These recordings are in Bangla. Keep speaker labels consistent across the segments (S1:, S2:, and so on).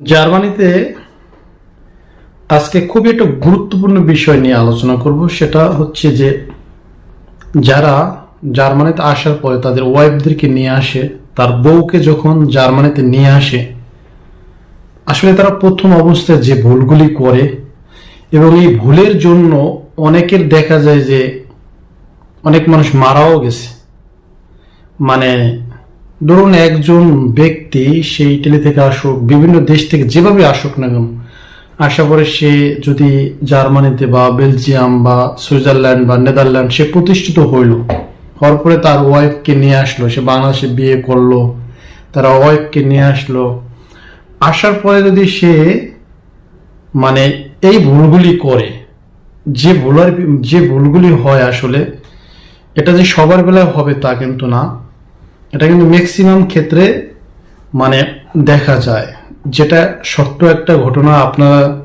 S1: জার্মানিতে আজকে খুবই একটা গুরুত্বপূর্ণ বিষয় নিয়ে আলোচনা করব। সেটা হচ্ছে যে যারা জার্মানিতে আসার পরে তাদের ওয়াইফদেরকে নিয়ে আসে, তার বউকে যখন জার্মানিতে নিয়ে আসে, আসলে তারা প্রথম অবস্থায় যে ভুলগুলি করে এবং এই ভুলের জন্য অনেকের দেখা যায় যে অনেক মানুষ মারাও গেছে। মানে ধরুন একজন ব্যক্তি সেই ইটালি থেকে আসুক, বিভিন্ন দেশ থেকে যেভাবে আসুক না কেন, আশা করে সে যদি জার্মানিতে বা বেলজিয়াম বা সুইজারল্যান্ড বা নেদারল্যান্ড সে প্রতিষ্ঠিত হইল, হওয়ার পরে তার ওয়াইফকে নিয়ে আসলো, সে বাংলাদেশে বিয়ে করল, তারা ওয়াইফকে নিয়ে আসলো, আসার পরে যদি সে মানে এই ভুলগুলি করে, যে ভুলের, যে ভুলগুলি হয় আসলে, এটা যে সবার বেলায় হবে তা কিন্তু না। এটা কিন্তু ম্যাক্সিমাম ক্ষেত্রে মানে দেখা যায়। যেটা সত্য একটা ঘটনা, আপনারা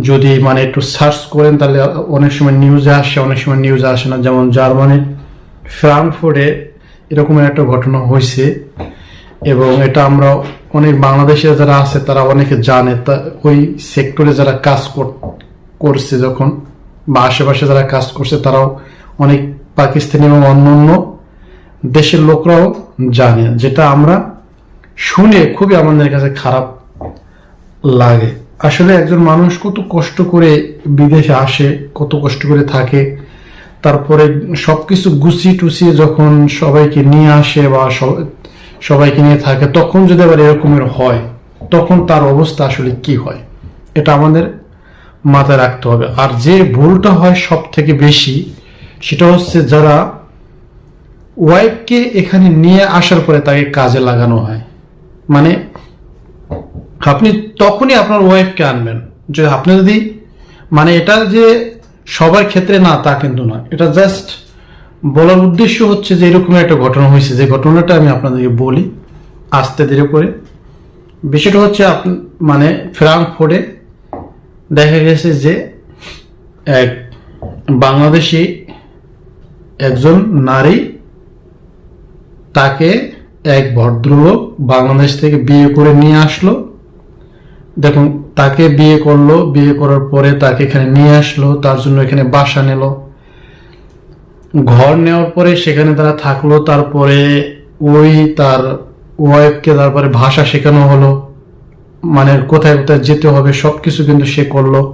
S1: যদি মানে একটু সার্চ করেন, তাহলে অনেক সময় নিউজে আসে, অনেক সময় নিউজে আসে না। যেমন জার্মানির ফ্রাঙ্কফুর্টে এরকম একটা ঘটনা হয়েছে এবং এটা আমরা অনেক বাংলাদেশিরা যারা আছে, তারা অনেকে জানে। তা ওই সেক্টরে যারা কাজ কর- করছে যখন বা আশেপাশে যারা কাজ করছে, তারাও অনেক পাকিস্তানি এবং অন্যান্য দেশের লোকরাও জানে, যেটা আমরা শুনে খুবই আমাদের কাছে খারাপ লাগে। আসলে একজন মানুষ কত কষ্ট করে বিদেশে আসে, কত কষ্ট করে থাকে, তারপরে সব কিছু গুছিয়ে টুছিয়ে যখন সবাইকে নিয়ে আসে বা সবাইকে নিয়ে থাকে, তখন যদি আবার এরকমের হয়, তখন তার অবস্থা আসলে কি হয়? এটা আমাদের মাথায় রাখতে হবে। আর যে ভুলটা হয় সব থেকে বেশি, সেটা হচ্ছে যারা ওয়াইফকে এখানে নিয়ে আসার পরে তাকে কাজে লাগানো হয়। মানে আপনি তখনই আপনার ওয়াইফকে আনবেন। যে আপনি যদি মানে এটা যে সবার ক্ষেত্রে না, তা কিন্তু না এটা জাস্ট বলার উদ্দেশ্য হচ্ছে যে এরকম একটা ঘটনা হয়েছে। যে ঘটনাটা আমি আপনাদেরকে বলি, আস্তে ধীরে করে। বিষয়টা হচ্ছে মানে ফ্রাঙ্কফোর্টে দেখা গেছে যে এক বাংলাদেশি একজন নারী তাকে এক ভদ্রলোক বাংলাদেশ থেকে বিয়ে করে নিয়ে আসলো। দেখুন, তাকে বিয়ে করল, বিয়ে করার পরে তাকে এখানে নিয়ে আসলো, তার জন্য এখানে বাসা নিল। ঘর নেওয়ার পরে সেখানে তারা থাকল, তারপরে ওই তার ওয়াইফকে তারপরে ভাষা শেখানো হলো। মানে কোথায় কোথায় যেতে হবে সব কিছু কিন্তু সে করল।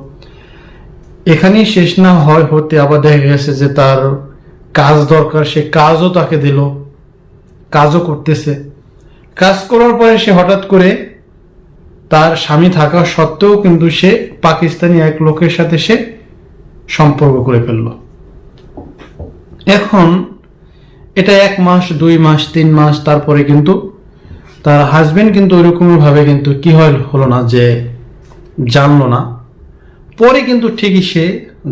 S1: এখানেই শেষ না হয় হতে আবার দেখা গেছে যে তার কাজ দরকার, সে কাজও তাকে দিল। কাজও করতেছে। কাজ করার পরে সে হঠাৎ করে তার স্বামী থাকা সত্ত্বেও কিন্তু সে পাকিস্তানি এক লোকের সাথে সে সম্পর্ক করে ফেলল। এখন এটা এক মাস, দুই মাস, তিন মাস, তারপরে কিন্তু তার হাজবেন্ড কিন্তু ওইরকম ভাবে কিন্তু কি হয় হলো না যে জানলো না। পরে কিন্তু ঠিকই সে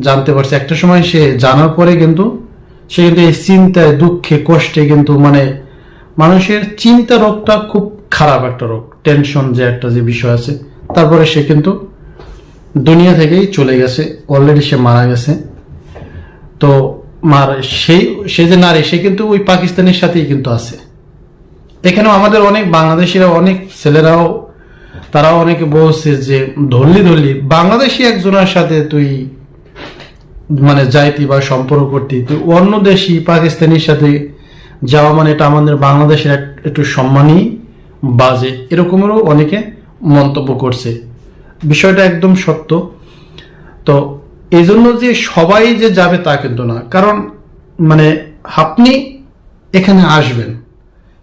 S1: জানতে পারছে। একটা সময় সে জানার পরে কিন্তু সে কিন্তু এই চিন্তায়, দুঃখে, কষ্টে কিন্তু মানে মানুষের চিন্তা রোগটা খুব খারাপ একটা রোগ। টেনশন যে একটা যে বিষয় আছে। তারপরে সে কিন্তু দুনিয়া থেকেই চলে গেছে। অলরেডি সে মারা গেছে। তো মার সেই, সে যে নারী, সে কিন্তু ওই পাকিস্তানের সাথেই কিন্তু আছে। এখানেও আমাদের অনেক বাংলাদেশিরা, অনেক ছেলেরাও, তারাও অনেকে বলছে যে ধরলি ধরলি, বাংলাদেশি একজনের সাথে তুই মানে যাইতি বা সম্পর্ক করতি, তুই অন্য দেশি পাকিস্তানির সাথে যাওয়া মানে এটা আমাদের বাংলাদেশের এক- একটু সম্মানই বাজে। এরকমেরও অনেকে মন্তব্য করছে। বিষয়টা একদম সত্য। তো এই জন্য যে সবাই যে যাবে তা কিন্তু না। কারণ মানে আপনি এখানে আসবেন।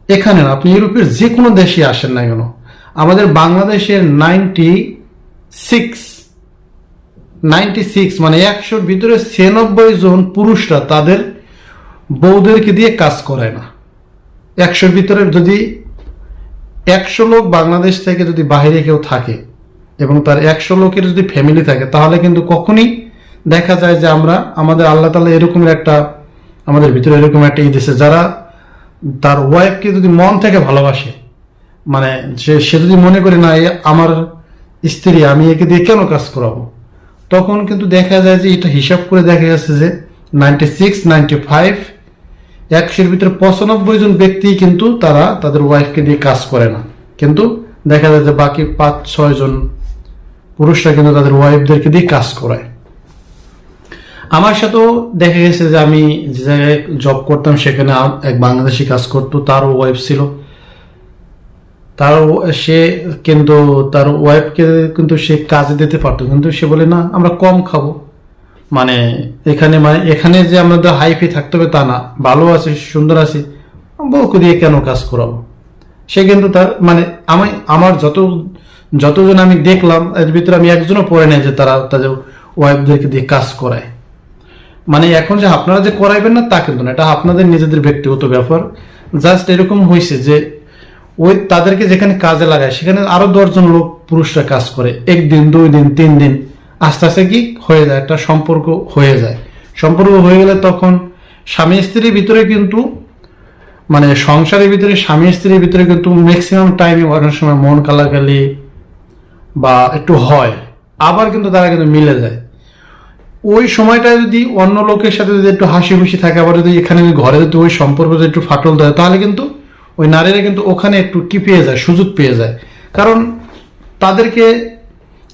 S1: এখানে না, আপনি ইউরোপের যে কোনো দেশে আসেন না কেন। আমাদের বাংলাদেশের নাইনটি সিক্স নাইনটি সিক্স মানে একশোর ভিতরে ছিয়ানব্বই জন পুরুষরা তাদের বউদেরকে দিয়ে কাজ করায় না। একশোর ভিতরে যদি একশো লোক বাংলাদেশ থেকে যদি বাইরে কেউ থাকে এবং তার একশো লোকের যদি ফ্যামিলি থাকে, তাহলে কিন্তু কখনই দেখা যায় যে আমরা, আমাদের আল্লাহ তালা এরকম একটা, আমাদের ভিতরে এরকম একটা ই দিছে। যারা তার ওয়াইফকে যদি মন থেকে ভালোবাসে মানে সে সে যদি মনে করে, না আমার স্ত্রী, আমি একে দিয়ে কেন কাজ করাবো? তখন কিন্তু দেখা যায় যে এটা হিসাব করে দেখা যাচ্ছে যে নাইনটি সিক্স নাইনটি ফাইভ একশোর ভিতরে পঁচানব্বই জন ব্যক্তি কিন্তু তারা তাদের ওয়াইফকে দিয়ে কাজ করে না। কিন্তু দেখা যায় যে বাকি পাঁচ ছয় জন পুরুষরা কিন্তু তাদের ওয়াইফদেরকে দিয়ে কাজ করায়। আমার সাথেও দেখা গেছে যে আমি যে জায়গায় জব করতাম, সেখানে এক বাংলাদেশি কাজ করতো, তারও ওয়াইফ ছিল। তার সে কিন্তু, তার ওয়াইফকে কিন্তু সে কাজে দিতে পারতো। কিন্তু সে বলে, না, আমরা কম খাব। মানে এখানে মানে এখানে যে আমাদের হাইফি থাকতে হবে তা না। ভালো আছে, সুন্দর আছে। বউকে দিয়ে কেন কাজ করাবো? সে কিন্তু তার মানে আমি, আমার যত, যতজন আমি দেখলাম, এর ভিতরে আমি একজনও পড়ে নাই যে তারা তাদের ওয়াইফদেরকে দিয়ে কাজ করায়। মানে এখন যে আপনারা যে করাইবেন না, তা কিন্তু না। এটা আপনাদের নিজেদের ব্যক্তিগত ব্যাপার। জাস্ট এরকম হয়েছে যে ওই তাদেরকে যেখানে কাজে লাগায়, সেখানে আরও দশজন লোক পুরুষরা কাজ করে। একদিন, দুই দিন, তিন দিন। আস্তে আস্তে কি হয়ে যায়, একটা সম্পর্ক হয়ে যায়। সম্পর্ক হয়ে গেলে তখন স্বামী স্ত্রীর ভিতরে কিন্তু মানে সংসারের ভিতরে স্বামী স্ত্রীর ভিতরে কিন্তু ম্যাক্সিমাম টাইমে অনেক সময় মন কালাকালি বা একটু হয়। আবার কিন্তু তারা কিন্তু মিলে যায়। ওই সময়টা যদি অন্য লোকের সাথে যদি একটু হাসি খুশি থাকে, আবার যদি এখানে ঘরে যদি ওই সম্পর্ক যদি একটু ফাটল দেয় তাহলে কিন্তু ওই নারীরা কিন্তু ওখানে একটু কি পেয়ে যায়, সুযোগ পেয়ে যায়। কারণ তাদেরকে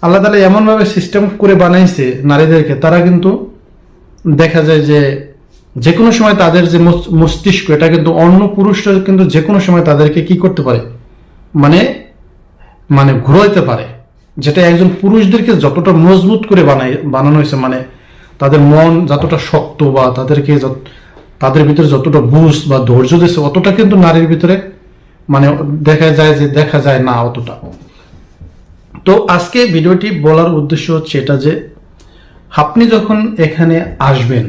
S1: আল্লাহ তালা এমনভাবে সিস্টেম করে বানাইছে নারীদেরকে, তারা কিন্তু দেখা যায় যে যে কোনো সময় তাদের যে মস্তিষ্ক, এটা কিন্তু অন্য পুরুষরা কিন্তু যে কোনো সময় তাদেরকে কি করতে পারে? মানে মানে ঘুরাইতে পারে। যেটা একজন পুরুষদেরকে যতটা মজবুত করে বানাই, বানানো হয়েছে মানে তাদের মন যতটা শক্ত বা তাদেরকে তাদের ভিতরে যতটা বুঝ বা ধৈর্য দিচ্ছে অতটা কিন্তু নারীর ভিতরে মানে দেখা যায় যে দেখা যায় না অতটা। তো আজকে ভিডিওটি বলার উদ্দেশ্য হচ্ছে এটা যে, আপনি যখন এখানে আসবেন,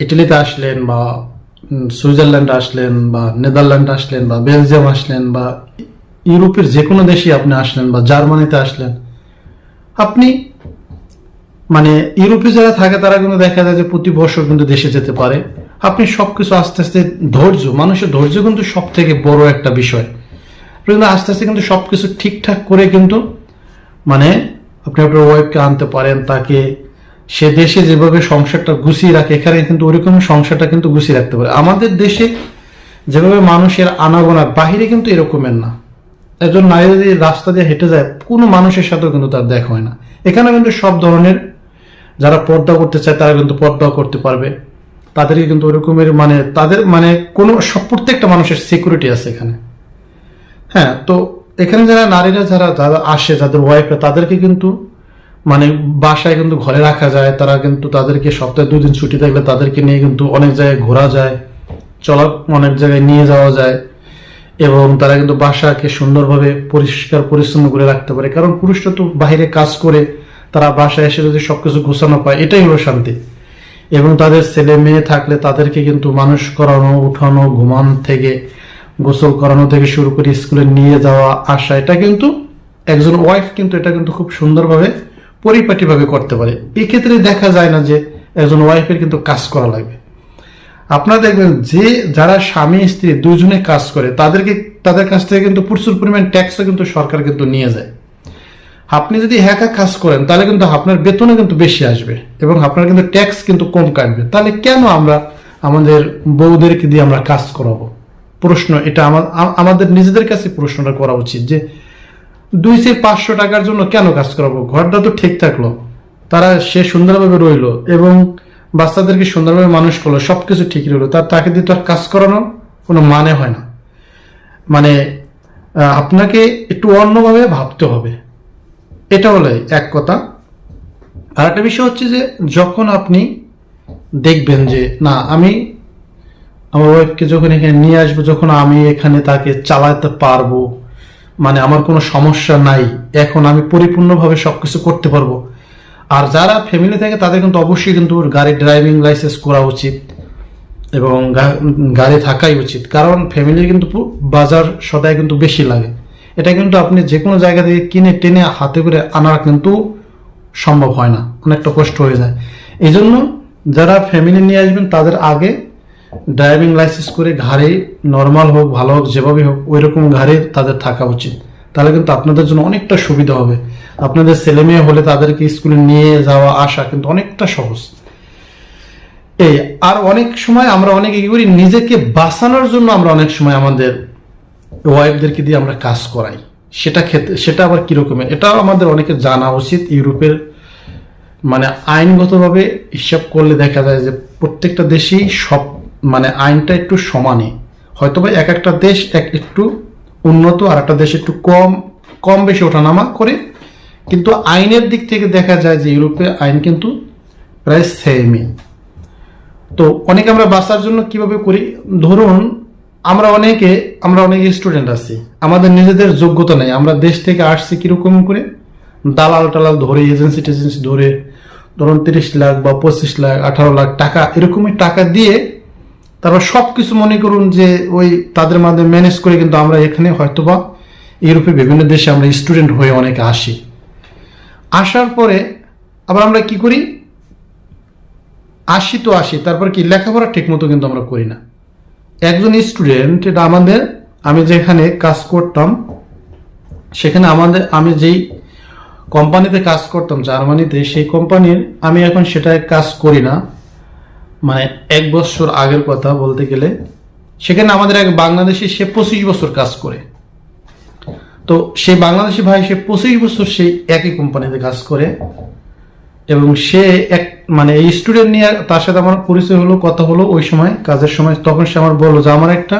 S1: ইটালিতে আসলেন বা সুইজারল্যান্ড আসলেন বা, নেদারল্যান্ড আসলেন বা, বেলজিয়াম আসলেন বা, ইউরোপের যে কোনো দেশে আপনি আসলেন বা, জার্মানিতে আসলেন, আপনি মানে ইউরোপে যারা থাকে তারা কিন্তু দেখা যায় যে প্রতি বছর কিন্তু দেশে যেতে পারে। আপনি সবকিছু আস্তে আস্তে ধৈর্য, মানুষের ধৈর্য কিন্তু সব থেকে বড় একটা বিষয়। কিন্তু আস্তে আস্তে কিন্তু সবকিছু ঠিকঠাক করে কিন্তু মানে আপনি আপনার ওয়াইফকে আনতে পারেন, তাকে সে দেশে যেভাবে সংসারটা গুছিয়ে রাখে, এখানে কিন্তু ওরকম সংসারটা কিন্তু গুছিয়ে রাখতে পারে। আমাদের দেশে যেভাবে মানুষের আনাগোনা, বাহিরে কিন্তু এরকমের না। একজন নারী যদি রাস্তা দিয়ে হেঁটে যায়, কোনো মানুষের সাথেও কিন্তু তার দেখা হয় না। এখানে কিন্তু সব ধরনের যারা পর্দা করতে চায়, তারা কিন্তু পর্দা করতে পারবে। তাদেরকে কিন্তু ওরকমের মানে তাদের মানে কোনো, সব প্রত্যেকটা মানুষের সিকিউরিটি আছে এখানে। হ্যাঁ তো এখানে যারা নারীরা, যারা যারা আসে, যাদের ওয়াইফরা তাদেরকে কিন্তু মানে বাসায় কিন্তু ঘরে রাখা যায়। তারা কিন্তু তাদেরকে সপ্তাহে দুদিন ছুটি থাকলে তাদেরকে নিয়ে কিন্তু অনেক জায়গায় ঘোরা যায়, চলা, অনেক জায়গায় নিয়ে যাওয়া যায় এবং তারা কিন্তু বাসাকে সুন্দরভাবে পরিষ্কার, পরিচ্ছন্ন করে রাখতে পারে। কারণ পুরুষরা তো বাইরে কাজ করে, তারা বাসায় এসে যদি সবকিছু গোছানো পায়, এটাই হলো শান্তি। এবং তাদের ছেলে মেয়ে থাকলে তাদেরকে কিন্তু মানুষ করানো, উঠানো, ঘুমানো থেকে গোসল করানো থেকে শুরু করে স্কুলে নিয়ে যাওয়া আসা, এটা কিন্তু একজন ওয়াইফ কিন্তু এটা কিন্তু খুব সুন্দরভাবে, পরিপাটিভাবে করতে পারে। এক্ষেত্রে দেখা যায় না যে একজন ওয়াইফের কিন্তু কাজ করা লাগবে। আপনারা দেখবেন যে যারা স্বামী, স্ত্রী দুজনে কাজ করে, তাদেরকে, তাদের কাছ থেকে কিন্তু প্রচুর পরিমাণ ট্যাক্সও কিন্তু সরকার কিন্তু নিয়ে যায়। আপনি যদি একা কাজ করেন, তাহলে কিন্তু আপনার বেতনও কিন্তু বেশি আসবে এবং আপনার কিন্তু ট্যাক্স কিন্তু কম কাটবে। তাহলে কেন আমরা আমাদের বউদেরকে দিয়ে আমরা কাজ করাবো? প্রশ্ন, এটা আমাদের নিজেদের কাছে প্রশ্নটা করা উচিত যে দুই পাঁচশো টাকার জন্য কেন কাজ করাবো? ঘরটা তো ঠিক থাকল, তারা সে সুন্দরভাবে রইল এবং বাচ্চাদেরকে সুন্দরভাবে মানুষ করল সব কিছু ঠিক রইল তার তাকে দিয়ে তো আর কাজ করানো কোনো মানে হয় না। মানে আপনাকে একটু অন্যভাবে ভাবতে হবে। এটা হলো এক কথা। আর একটা বিষয় হচ্ছে যে যখন আপনি দেখবেন যে, না, আমি আমার ওয়াইফকে যখন এখানে নিয়ে আসব, যখন আমি এখানে তাকে চালাতে পারব মানে আমার কোনো সমস্যা নাই, এখন আমি পরিপূর্ণভাবে সব কিছু করতে পারব। আর যারা ফ্যামিলি থাকে, তাদের কিন্তু অবশ্যই কিন্তু গাড়ির ড্রাইভিং লাইসেন্স করা উচিত এবং গাড়ি থাকাই উচিত। কারণ ফ্যামিলির কিন্তু বাজার সদায় কিন্তু বেশি লাগে। এটা কিন্তু আপনি যে কোনো জায়গা থেকে কিনে, টেনে হাতে করে আনা কিন্তু সম্ভব হয় না। অনেকটা কষ্ট হয়ে যায়। এই জন্য যারা ফ্যামিলি নিয়ে আসবেন, তাদের আগে ড্রাইভিং লাইসেন্স করে ঘাড়ে নর্মাল হোক, ভালো হোক, যেভাবে হোক ওই রকম ঘাড়ে তাদের থাকা উচিত। তাহলে কিন্তু আপনাদের জন্য অনেকটা সুবিধা হবে। আপনাদের ছেলে মেয়ে হলে তাদেরকে স্কুলে নিয়ে যাওয়া আসা কিন্তু অনেকটা সহজ। এই, আর অনেক সময় আমরা অনেক কি করি, নিজেকে বাঁচানোর জন্য আমরা অনেক সময় আমাদের ওয়াইফদেরকে দিয়ে আমরা কাজ করাই। সেটা ক্ষেত্রে সেটা আবার কিরকমের এটাও আমাদের অনেকে জানা উচিত। ইউরোপের মানে আইনগতভাবে হিসাব করলে দেখা যায় যে প্রত্যেকটা দেশেই সব মানে আইনটা একটু সমানই। হয়তোবা এক একটা দেশ এক একটু উন্নত, আর একটা দেশ একটু কম কম বেশি ওঠানামা করে। কিন্তু আইনের দিক থেকে দেখা যায় যে ইউরোপে আইন কিন্তু প্রায় সেমই তো অনেকে আমরা বাঁচার জন্য কীভাবে করি? ধরুন, আমরা অনেকে, আমরা অনেক স্টুডেন্ট আছি। আমাদের নিজেদের যোগ্যতা নেই। আমরা দেশ থেকে আসছি কীরকম করে? দালাল টালাল ধরে এজেন্সি টেজেন্সি ধরে, ধরুন তিরিশ লাখ বা পঁচিশ লাখ, আঠারো লাখ টাকা, এরকমই টাকা দিয়ে তারপর সব কিছু মনে করুন যে ওই তাদের মাধ্যমে ম্যানেজ করে কিন্তু আমরা এখানে হয়তোবা ইউরোপের বিভিন্ন দেশে আমরা স্টুডেন্ট হয়ে অনেকে আসি। আসার পরে আবার আমরা কি করি? আসি তো আসি, তারপর কি লেখাপড়া ঠিক মতো কিন্তু আমরা করি না। একজন স্টুডেন্ট এটা আমাদের, আমি যেখানে কাজ করতাম, সেখানে আমাদের, আমি যেই কোম্পানিতে কাজ করতাম, জার্মানিতে, সেই কোম্পানির আমি এখন সেটায় কাজ করি না। মানে এক বছর আগের কথা বলতে গেলে, সেখানে আমাদের এক বাংলাদেশি, সে পঁচিশ বছর কাজ করে। তো সেই বাংলাদেশি ভাই, সে পঁচিশ বছর সেই একই কোম্পানিতে কাজ করে এবং সে এক মানে এই স্টুডেন্ট নিয়ে তার সাথে আমার পরিচয় হলো, কথা হলো ওই সময়, কাজের সময়, তখন সে আমার বলল যে, আমার একটা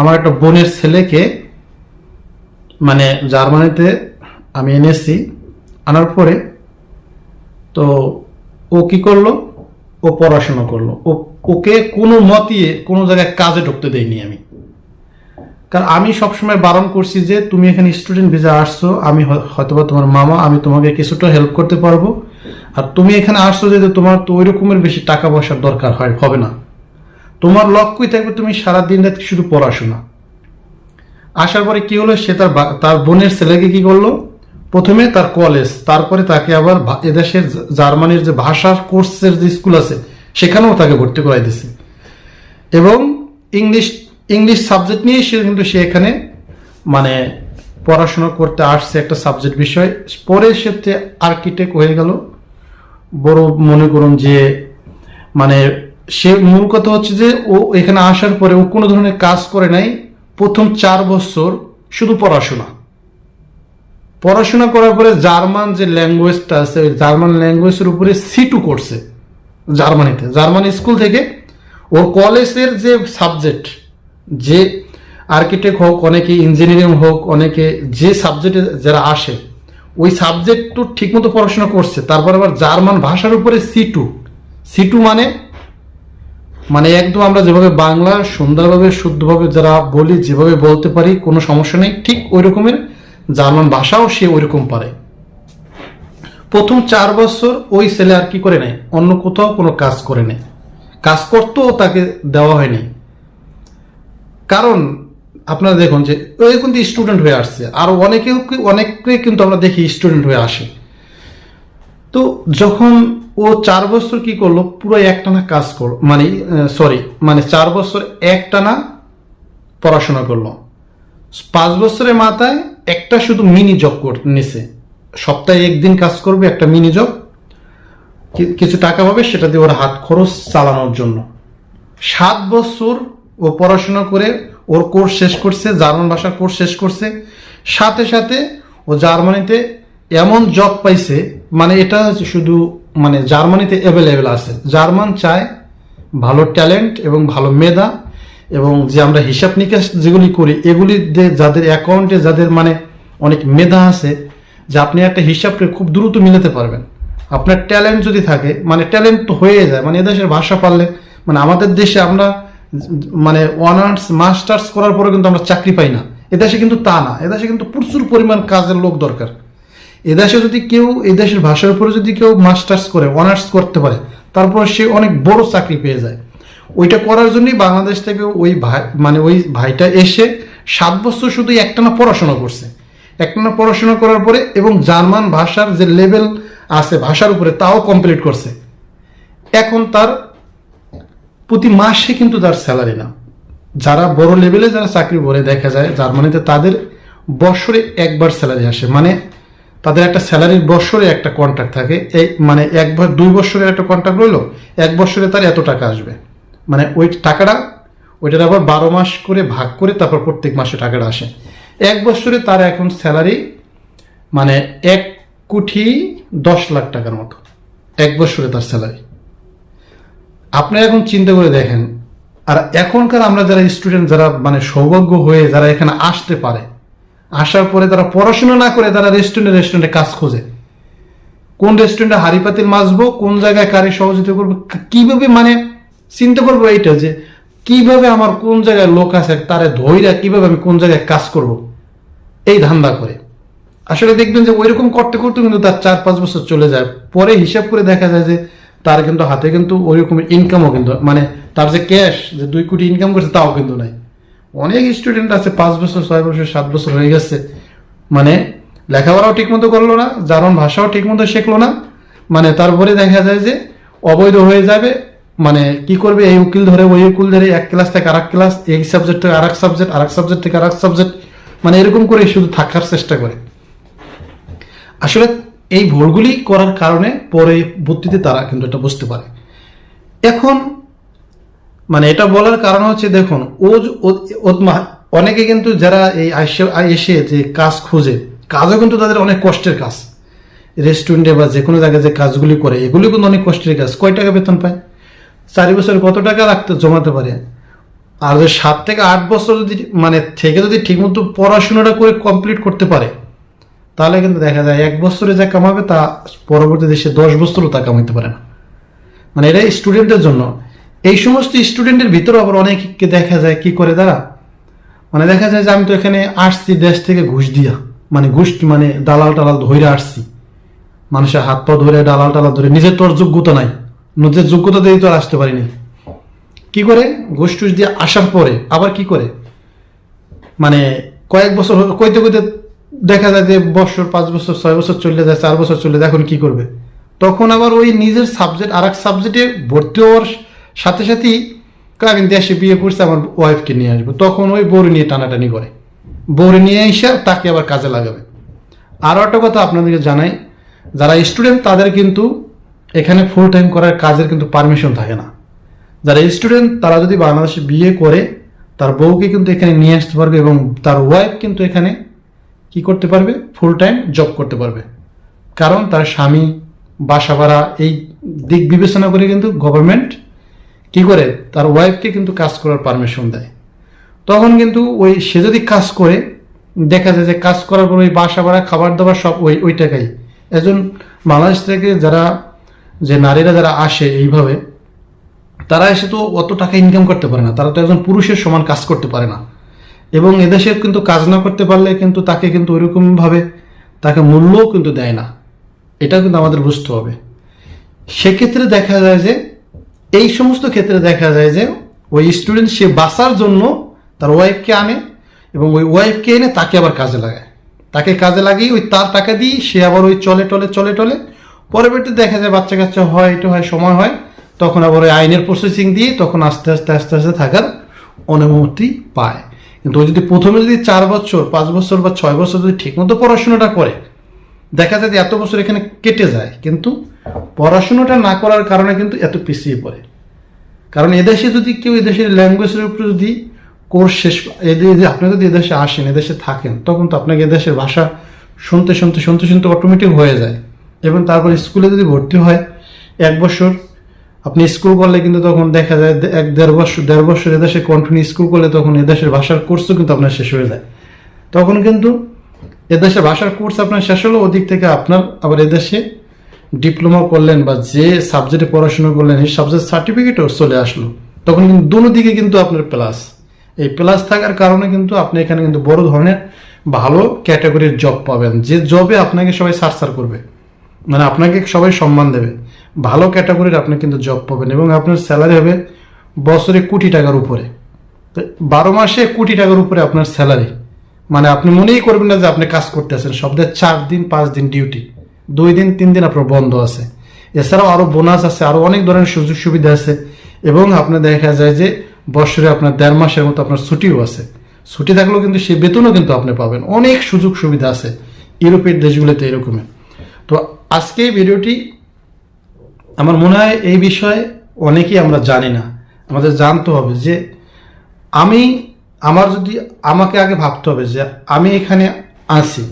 S1: আমার একটা বোনের ছেলেকে মানে জার্মানিতে আমি এনেছি, আনার পরে। তো ও কি করল? ও পড়াশোনা করল। ও, ওকে কোনো মতিয়ে কোনো জায়গায় কাজে ঢুকতে দেয়নি আমি। কারণ আমি সবসময় বারণ করছি যে, তুমি এখানে স্টুডেন্ট ভিসা আসছো, আমি হয়- হয়তোবা তোমার মামা, আমি তোমাকে কিছুটা হেল্প করতে পারব। আর তুমি এখানে আসছো যদি তোমার তো ওই রকমের বেশি টাকা পয়সার দরকার হয়, হবে না। তোমার লক্ষ্যই থাকবে তুমি সারা দিন রাত শুধু পড়াশোনা। আসার পরে কি হলো? সে তার তার বোনের ছেলেকে কি করল? প্রথমে তার কলেজ, তারপরে তাকে আবার এদেশের জার্মানির যে ভাষার কোর্সের যে স্কুল আছে, সেখানেও তাকে ভর্তি করাই দিছে। এবং ইংলিশ ইংলিশ সাবজেক্ট নিয়ে সে কিন্তু সে এখানে মানে পড়াশোনা করতে আসছে একটা সাবজেক্ট বিষয়। পরে সে আর্কিটেক্ট হয়ে গেল। বড় মনে করুন যে মানে সে মূল কথা হচ্ছে যে ও এখানে আসার পরে ও কোনো ধরনের কাজ করে নাই। প্রথম চার বছর শুধু পড়াশোনা। পড়াশোনা করার পরে জার্মান যে ল্যাঙ্গুয়েজটা আছে, ওই জার্মান ল্যাঙ্গুয়েজের উপরে সিটু করছে, জার্মানিতে। জার্মান স্কুল থেকে ওর কলেজের যে সাবজেক্ট, যে আর্কিটেক্ট হোক, অনেকে ইঞ্জিনিয়ারিং হোক, অনেকে যে সাবজেক্টে যারা আসে, ওই সাবজেক্ট তো ঠিকমতো পড়াশোনা করছে। তারপর আবার জার্মান ভাষার উপরে সিটু সিটু মানে মানে একদম আমরা যেভাবে বাংলা সুন্দরভাবে, শুদ্ধভাবে যারা বলি, যেভাবে বলতে পারি, কোনো সমস্যা নেই। ঠিক ওই রকমের জার্মান ভাষাও সে ওই রকম পারে। প্রথম চার বছর ওই ছেলে আর কি করে নেয়? অন্য কোথাও কোনো কাজ করে নেয়। কাজ করতেও তাকে দেওয়া হয়নি কারণ আপনারা দেখুন যে ওই কিন্তু স্টুডেন্ট হয়ে আসছে। আর অনেকেও অনেকে কিন্তু আমরা দেখি স্টুডেন্ট হয়ে আসে। তো যখন ও চার বছর কি করল? পুরো একটানা কাজ করল। মানে সরি মানে চার বছর একটানা পড়াশোনা করল। পাঁচ বছরের মাথায় একটা শুধু মিনি জব নিছে। সপ্তাহে একদিন কাজ করবে, একটা মিনি জব কিছু টাকা পাবে, সেটা দিয়ে ওর হাত খরচ চালানোর জন্য। সাত বছর ও পড়াশোনা করে ওর কোর্স শেষ করছে, জার্মান ভাষার কোর্স শেষ করছে। সাথে সাথে ও জার্মানিতে এমন জব পাইছে মানে এটা শুধু মানে জার্মানিতে অ্যাভেলেবেল আছে। জার্মান চায় ভালো ট্যালেন্ট এবং ভালো মেধা এবং যে আমরা হিসাব নিকাশ যেগুলি করি, এগুলি যাদের অ্যাকাউন্টে যাদের মানে অনেক মেধা আছে, যে আপনি একটা হিসাবটা খুব দ্রুত মিলাতে পারবেন। আপনার ট্যালেন্ট যদি থাকে মানে ট্যালেন্ট তো হয়ে যায় মানে এদেশের ভাষা পারলে মানে আমাদের দেশে আমরা মানে অনার্স মাস্টার্স করার পরে কিন্তু আমরা চাকরি পাই না। এদেশে কিন্তু তা না, এদেশে কিন্তু প্রচুর পরিমাণ কাজের লোক দরকার। এদেশে যদি কেউ, এদেশের ভাষার উপরে যদি কেউ মাস্টার্স করে অনার্স করতে পারে, তারপর সে অনেক বড় চাকরি পেয়ে যায়। ওইটা করার জন্যই বাংলাদেশ থেকে ওই ভাই মানে ওই ভাইটা এসে সাত বছর শুধু একটানা পড়াশোনা করছে। একটানা পড়াশোনা করার পরে এবং জার্মান ভাষার যে লেভেল আছে ভাষার উপরে তাও কমপ্লিট করছে। এখন তার প্রতি মাসে কিন্তু তার স্যালারি না। যারা বড় লেভেলে যারা চাকরি করে, দেখা যায় জার্মানিতে তাদের বছরে একবার স্যালারি আসে। মানে তাদের একটা স্যালারির বছরে একটা কন্ট্রাক্ট থাকে। এই মানে একবার, দুই বছরের একটা কন্ট্রাক্ট রইল, এক বছরে তার এত টাকা আসবে। মানে ওই টাকাটা, ওইটার আবার বারো মাস করে ভাগ করে তারপর প্রত্যেক মাসে টাকাটা আসে। এক বছরে তার এখন স্যালারি মানে এক কোটি দশ লাখ টাকার মতো। এক বছরে তার স্যালারি আপনি এখন চিন্তা করে দেখেন, আর এখনকার আমরা যারা স্টুডেন্ট যারা মানে সৌভাগ্য হয়ে যারা এখানে আসতে পারে, আসার পরে তারা পড়াশোনা না করে তারা রেস্টুরেন্টে রেস্টুরেন্টে কাজ খোঁজে। কোন রেস্টুরেন্টে হাড়ি মাজবো, কোন জায়গায় কারে সহযোগিতা করব, কীভাবে মানে চিন্তা করব এইটা যে, কীভাবে আমার কোন জায়গায় লোক আছে তারে ধৈরা কীভাবে আমি কোন জায়গায় কাজ করব? এই ধান্দা করে। আসলে দেখবেন যে ওইরকম করতে করতে কিন্তু তার চার পাঁচ বছর চলে যায়। পরে হিসাব করে দেখা যায় যে তার কিন্তু হাতে কিন্তু ওইরকম ইনকামও কিন্তু মানে তার যে ক্যাশ যে দুই কোটি ইনকাম করছে তাও কিন্তু নাই। অনেক স্টুডেন্ট আছে, পাঁচ বছর, ছয় বছর, সাত বছর হয়ে গেছে। মানে লেখাপড়াও ঠিকমতো করল না জার্মান ভাষাও ঠিকমতো শিখলো না। মানে তারপরে দেখা যায় যে অবৈধ হয়ে যাবে মানে কি করবে? এই উকিল ধরে, ওই উকিল ধরে এক ক্লাস থেকে আরেক ক্লাস এই সাবজেক্ট থেকে আরেক সাবজেক্ট আরেক সাবজেক্ট থেকে আরেক সাবজেক্ট মানে এরকম করে শুধু থাকার চেষ্টা করে। আসলে এই ভুলগুলি করার কারণে পরে বুদ্ধিতে তারা কিন্তু এটা বুঝতে পারে। এখন মানে এটা বলার কারণ হচ্ছে দেখুন, ও অনেকে কিন্তু যারা এই এসে যে কাজ খোঁজে, কাজও কিন্তু তাদের অনেক কষ্টের কাজ। রেস্টুরেন্টে বা যে কোনো জায়গায় যে কাজগুলি করে, এগুলি কিন্তু অনেক কষ্টের কাজ। কয় টাকা বেতন পায়? চারি বছর কত টাকা রাখতে জমাতে পারে? আর যে সাত থেকে আট বছর যদি মানে থেকে যদি ঠিকমতো পড়াশোনাটা করে কমপ্লিট করতে পারে, তাহলে কিন্তু দেখা যায় এক বছরে যা কামাবে তা পরবর্তী দেশে দশ বছরও তা কামাইতে পারে না। মানে এটা স্টুডেন্টের জন্য। এই সমস্ত স্টুডেন্টের ভিতরে আবার অনেককে দেখা যায় কি করে তারা? মানে দেখা যায় যে আমি তো এখানে আসছি দেশ থেকে ঘুষ দিয়া। মানে ঘুষ মানে দালাল টালাল ধরে আসছি। মানুষের হাত পা ধরে ডালাল টালাল ধরে নিজের তোর যোগ্যতা নাই। নিজের যোগ্যতা দিয়ে তো আর আসতে পারিনি। কি করে? ঘুষ টুস দিয়ে আসার পরে আবার কি করে? মানে কয়েক বছর কইতে কইতে দেখা যায় যে বছর, পাঁচ বছর, ছয় বছর চলে যায়, চার বছর চলে যায়, এখন কি করবে? তখন আবার ওই নিজের সাবজেক্ট আর এক সাবজেক্টে ভর্তি হওয়ার সাথে সাথেই আমি দেশে বিয়ে করছি আমার ওয়াইফকে নিয়ে আসব। তখন ওই বউরে নিয়ে টানাটানি করে। বউরে নিয়ে এসে তাকে আবার কাজে লাগাবে। আরও একটা কথা আপনাদেরকে জানাই, যারা স্টুডেন্ট তাদের কিন্তু এখানে ফুল টাইম করার কাজের কিন্তু পারমিশন থাকে না। যারা স্টুডেন্ট তারা যদি বাংলাদেশে বিয়ে করে, তার বউকে কিন্তু এখানে নিয়ে আসতে পারবে এবং তার ওয়াইফ কিন্তু এখানে কি করতে পারবে? ফুল টাইম জব করতে পারবে। কারণ তার স্বামী, বাসা ভাড়া, এই দিক বিবেচনা করে কিন্তু গভর্নমেন্ট কি করে? তার ওয়াইফকে কিন্তু কাজ করার পারমিশন দেয়। তখন কিন্তু ওই সে যদি কাজ করে, দেখা যায় যে কাজ করার পর ওই বাসা ভাড়া, খাবার দাবার সব ওই ওই টাকাই। একজন বাংলাদেশ থেকে যারা যে নারীরা যারা আসে এইভাবে, তারা এসে তো অত টাকা ইনকাম করতে পারে না। তারা তো একজন পুরুষের সমান কাজ করতে পারে না। এবং এদেশে কিন্তু কাজ না করতে পারলে কিন্তু তাকে কিন্তু ওইরকমভাবে তাকে মূল্যও কিন্তু দেয় না। এটা কিন্তু আমাদের বুঝতে হবে। সেক্ষেত্রে দেখা যায় যে, এই সমস্ত ক্ষেত্রে দেখা যায় যে, ওই স্টুডেন্ট সে বাঁচার জন্য তার ওয়াইফকে আনে এবং ওই ওয়াইফকে এনে তাকে আবার কাজে লাগায়। তাকে কাজে লাগিয়ে ওই তার টাকা দিয়ে সে আবার ওই চলে, টলে চলে, টলে পরবর্তীতে দেখা যায় বাচ্চা কাচ্চা হয় এটা হয়, সময় হয়, তখন আবার ওই আইনের প্রসেসিং দিয়ে তখন আস্তে আস্তে আস্তে আস্তে থাকার অনুমতি পায়। কিন্তু যদি প্রথমে যদি চার বছর, পাঁচ বছর বা ছয় বছর যদি ঠিকমতো পড়াশোনাটা করে, দেখা যায় যে এত বছর এখানে কেটে যায়, কিন্তু পড়াশোনাটা না করার কারণে কিন্তু এত পিছিয়ে পড়ে। কারণ এদেশে যদি কেউ এদেশের ল্যাঙ্গুয়েজের উপরে যদি কোর্স শেষ এদের আপনি যদি এদেশে আসেন, এদেশে থাকেন, তখন তো আপনাকে এদেশের ভাষা শুনতে শুনতে শুনতে শুনতে অটোমেটিক হয়ে যায়। এবং তারপর স্কুলে যদি ভর্তি হয়, এক বছর, আপনি স্কুল করলে কিন্তু তখন দেখা যায় এক দেড় বছর দেড় বছর এদেশে কন্টিনিউ স্কুল করলে তখন এদেশের ভাষার কোর্সও কিন্তু আপনার শেষ হয়ে যায়। তখন কিন্তু এদেশে ভাষার কোর্স আপনার শেষ হলো, ওদিক থেকে আপনার আবার এদেশে ডিপ্লোমা করলেন বা যে সাবজেক্টে পড়াশোনা করলেন, এই সাবজেক্ট সার্টিফিকেটও চলে আসলো। তখন কিন্তু দুনো দিকে কিন্তু আপনার প্লাস এই প্লাস থাকার কারণে কিন্তু আপনি এখানে কিন্তু বড় ধরনের ভালো ক্যাটাগরির জব পাবেন। যে জবে আপনাকে সবাই সার্চার করবে। মানে আপনাকে সবাই সম্মান দেবে। ভালো ক্যাটাগরির আপনি কিন্তু জব পাবেন এবং আপনার স্যালারি হবে বছরে কোটি টাকার উপরে। তো বারো মাসে কোটি টাকার উপরে আপনার স্যালারি মানে আপনি মনেই করবেন না যে আপনি কাজ করতেছেন সপ্তাহে চার দিন, পাঁচ দিন ডিউটি দুই দিন, তিন দিন আপনার বন্ধ আছে। এছাড়াও আরও বোনাস আছে আরও অনেক ধরনের সুযোগ সুবিধা আছে এবং আপনার দেখা যায় যে বছরে আপনার দেড় মাসের মতো আপনার ছুটিও আছে। ছুটি থাকলেও কিন্তু সেই বেতনও কিন্তু আপনি পাবেন। অনেক সুযোগ সুবিধা আছে। ইউরোপের দেশগুলোতে এরকমই। তো আজকে ভিডিওটি, আমার মনে হয় এই বিষয়ে অনেকেই আমরা জানি না। আমাদের জানতে হবে যে আমি, আমার যদি, আমাকে আগে ভাবতে হবে যে আমি এখানে আছি।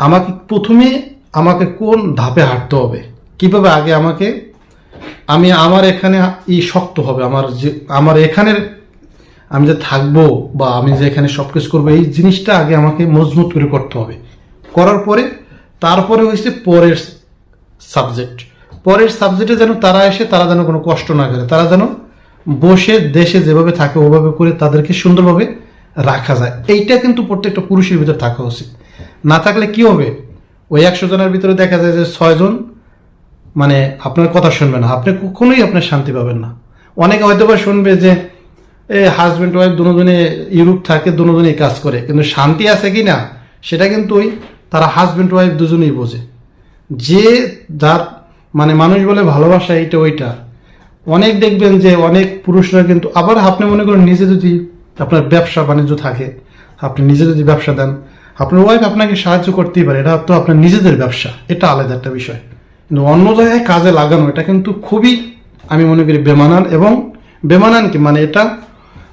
S1: আমাকে প্রথমে আমাকে কোন ধাপে হাঁটতে হবে? কীভাবে আগে আমাকে, আমি আমার এখানে ই শক্ত হবে, আমার যে, আমার এখানের আমি যে থাকব বা আমি যে এখানে সব কিছু করব, এই জিনিসটা আগে আমাকে মজবুত করে করতে হবে। করার পরে তারপরে হয়েছে পরের সাবজেক্ট পরের সাবজেক্টে যেন তারা এসে তারা যেন কোনো কষ্ট না করে, তারা যেন বসে, দেশে যেভাবে থাকে, ওভাবে করে তাদেরকে সুন্দরভাবে রাখা যায়। এইটা কিন্তু প্রত্যেকটা পুরুষের ভিতরে থাকা উচিত। না থাকলে কি হবে? ওই একশো জনের ভিতরে দেখা যায় যে ছয়জন মানে আপনার কথা শুনবে না। আপনি কখনোই আপনার শান্তি পাবেন না। অনেকে হয়তো বা শুনবে যে, এ হাজব্যান্ড ওয়াইফ দুজনে ইউরোপ থাকে, দুজনেই কাজ করে। কিন্তু শান্তি আছে কি না সেটা কিন্তু ওই তারা হাজব্যান্ড ওয়াইফ দুজনেই বোঝে। যে যার মানে মানুষ বলে ভালোবাসা এইটা ওইটা। অনেক দেখবেন যে অনেক পুরুষরা কিন্তু আবার আপনি মনে করেন নিজে যদি আপনার ব্যবসা বাণিজ্য থাকে, আপনি নিজে যদি ব্যবসা দেন, আপনার ওয়াইফ আপনাকে সাহায্য করতেই পারে। এটা তো আপনার নিজেদের ব্যবসা, এটা আলাদা একটা বিষয়। কিন্তু অন্য জায়গায় কাজে লাগানো, এটা কিন্তু খুবই, আমি মনে করি, বেমানান এবং বেমানান কি মানে এটা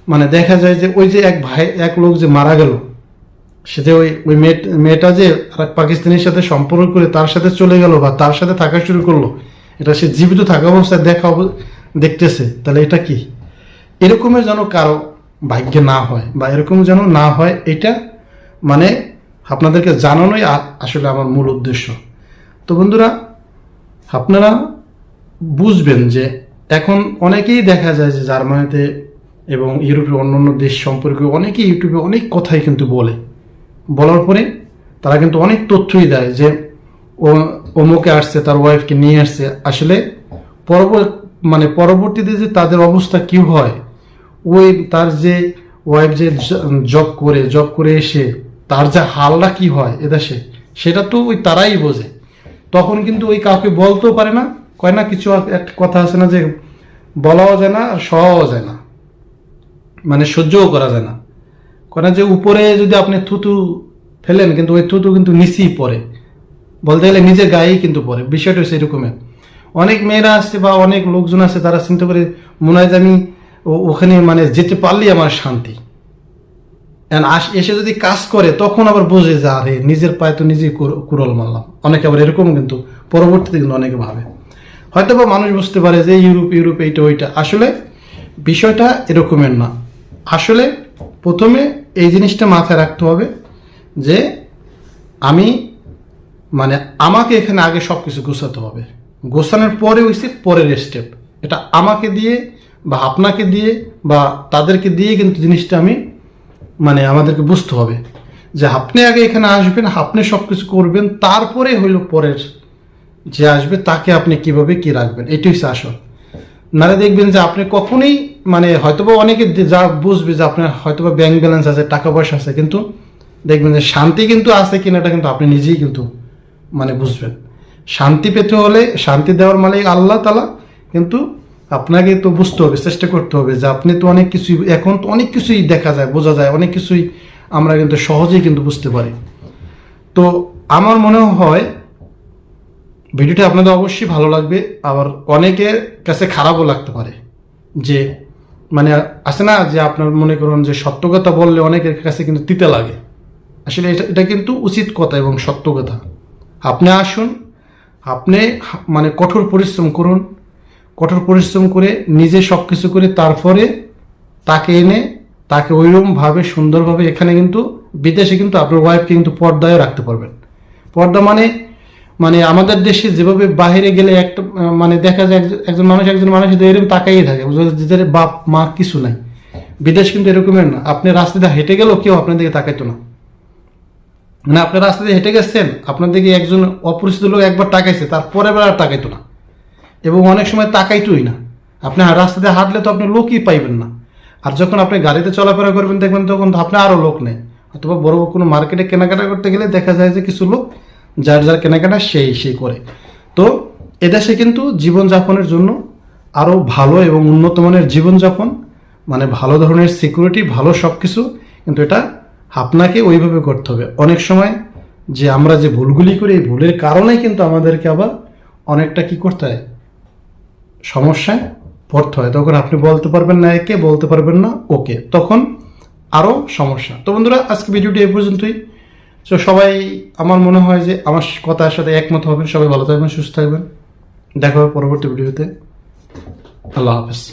S1: মানে দেখা যায় যে ওই যে এক ভাই, এক লোক যে মারা গেল সে যে ওই ওই মেয়ে- মেয়েটা যে পাকিস্তানের সাথে সম্পর্ক করে তার সাথে চলে গেল বা তার সাথে থাকা শুরু করল, এটা সে জীবিত থাকা অবস্থায় দেখা দেখতেছে, তাহলে এটা কি? এরকমের যেন কারও ভাগ্যে না হয় বা এরকম যেন না হয়, এটা মানে আপনাদেরকে জানানোই আসলে আমার মূল উদ্দেশ্য। তো বন্ধুরা, আপনারা বুঝবেন যে এখন অনেকেই দেখা যায় যে জার্মানিতে এবং ইউরোপের অন্য অন্য দেশ সম্পর্কে অনেকেই ইউটিউবে অনেক কথাই কিন্তু বলে। বলার পরে তারা কিন্তু অনেক তথ্যই দেয় যে ও, অমুকে আসছে, তার ওয়াইফকে নিয়ে আসছে। আসলে পরব মানে পরবর্তীতে যে তাদের অবস্থা কি হয়, ওই তার যে ওয়াইফ যে জব করে জব করে এসে তার যে হালটা কি হয় এদেশে সেটা তো ওই তারাই বোঝে। তখন কিন্তু ওই কাউকে বলতেও পারে না, কয় না, কিছু একটা কথা আছে না যে বলাও যায় না আর সহাও যায় না। মানে সহ্যও করা যায় না। কেন যে উপরে যদি আপনি থুতু ফেলেন, কিন্তু ওই থুতু কিন্তু নিচেই পড়ে। বলতে গেলে নিজের গায়েই কিন্তু পড়ে। বিষয়টা হচ্ছে এরকমের অনেক মেয়েরা আসছে বা অনেক লোকজন আছে, তারা চিন্তা করে মনে হয় যে আমি ওখানে মানে যেতে পারলেই আমার শান্তি। এসে যদি কাজ করে, তখন আবার বোঝে যে, আরে, নিজের পায়ে তো নিজেই কুর- কুড়াল মারলাম। অনেকে আবার এরকম কিন্তু, পরবর্তীতে কিন্তু অনেকে ভাবে। হয়তো বা মানুষ বুঝতে পারে যে, ইউরোপ ইউরোপ, এইটা, ওইটা। আসলে বিষয়টা এরকমের না। আসলে প্রথমে এই জিনিসটা মাথায় রাখতে হবে যে আমি মানে আমাকে এখানে আগে সব কিছু গোছাতে হবে। গোছানোর পরে হয়েছে পরের স্টেপ এটা আমাকে দিয়ে বা আপনাকে দিয়ে বা তাদেরকে দিয়ে কিন্তু জিনিসটা আমি মানে আমাদেরকে বুঝতে হবে। যে আপনি আগে এখানে আসবেন, আপনি সব কিছু করবেন, তারপরে হইল পরের যে আসবে, তাকে আপনি কীভাবে কি রাখবেন? এটাই হচ্ছে আসল। নারে দেখবেন যে আপনি কখনোই মানে হয়তোবা অনেকে যা বুঝবে যে আপনার হয়তোবা ব্যাংক ব্যালেন্স আছে, টাকা পয়সা আছে, কিন্তু দেখবেন যে শান্তি কিন্তু আছে কিনা এটা কিন্তু আপনি নিজেই কিন্তু মানে বুঝবেন। শান্তি পেতে হলে শান্তি দেওয়ার মালিক আল্লাহ তালা কিন্তু আপনাকে তো বুঝতে হবে, চেষ্টা করতে হবে যে আপনি তো অনেক কিছুই, এখন তো অনেক কিছুই দেখা যায়, বোঝা যায়, অনেক কিছুই আমরা কিন্তু সহজেই কিন্তু বুঝতে পারি। তো আমার মনে হয় ভিডিওটা আপনাদের অবশ্যই ভালো লাগবে, আবার অনেকের কাছে খারাপও লাগতে পারে যে মানে আছে না যে আপনার মনে করুন যে সত্য কথা বললে অনেকের কাছে কিন্তু তিতে লাগে। আসলে এটা এটা কিন্তু উচিত কথা এবং সত্য কথা আপনি আসুন, আপনি মানে কঠোর পরিশ্রম করুন। কঠোর পরিশ্রম করে নিজে সব কিছু করে তারপরে তাকে এনে, তাকে ওইরকমভাবে, সুন্দরভাবে এখানে কিন্তু বিদেশে কিন্তু আপনার ওয়াইফকে কিন্তু পর্দায় রাখতে পারবেন। পর্দা মানে মানে আমাদের দেশে যেভাবে বাইরে গেলে একটা মানে দেখা যায় একজন- মানুষ একজন মানুষ এরকম তাকাই থাকে যাদের বাপ, মা কিছু নাই। বিদেশ কিন্তু এরকমের না। আপনি রাস্তা দিয়ে হেঁটে গেলেও কেউ আপনার দিকে তাকাইতো না। মানে আপনি রাস্তা দিয়ে হেঁটে গেছেন, আপনার দিকে একজন অপরিচিত লোক একবার তাকাইছে তারপরে এবার আর তাকাইতো না। এবং অনেক সময় তাকাইতোই না। আপনি রাস্তা দিয়ে হাঁটলে তো আপনি লোকই পাইবেন না। আর যখন আপনি গাড়িতে চলাফেরা করবেন, দেখবেন তখন তো আপনার আরও লোক নেই। অথবা বড় বড় কোনো মার্কেটে কেনাকাটা করতে গেলে দেখা যায় যে কিছু লোক যার যার কেনাকাটা সেই সেই করে। তো এদেশে কিন্তু জীবনযাপনের জন্য আরও ভালো এবং উন্নত মানের জীবনযাপন মানে ভালো ধরনের সিকিউরিটি ভালো সব কিছু কিন্তু এটা আপনাকে ওইভাবে করতে হবে। অনেক সময় যে আমরা যে ভুলগুলি করি, এই ভুলের কারণে কিন্তু আমাদেরকে আবার অনেকটা কি করতে হয়, সমস্যায় পড়তে হয়। তখন আপনি বলতে পারবেন না একে, বলতে পারবেন না ওকে। তখন আরও সমস্যা। তো বন্ধুরা, আজকে ভিডিওটি এই পর্যন্তই। তো সবাই আমার মনে হয় যে আমার কথার সাথে একমত হবেন। সবাই ভালো থাকবেন, সুস্থ থাকবেন। দেখা হবে পরবর্তী ভিডিওতে। আল্লাহ হাফেজ।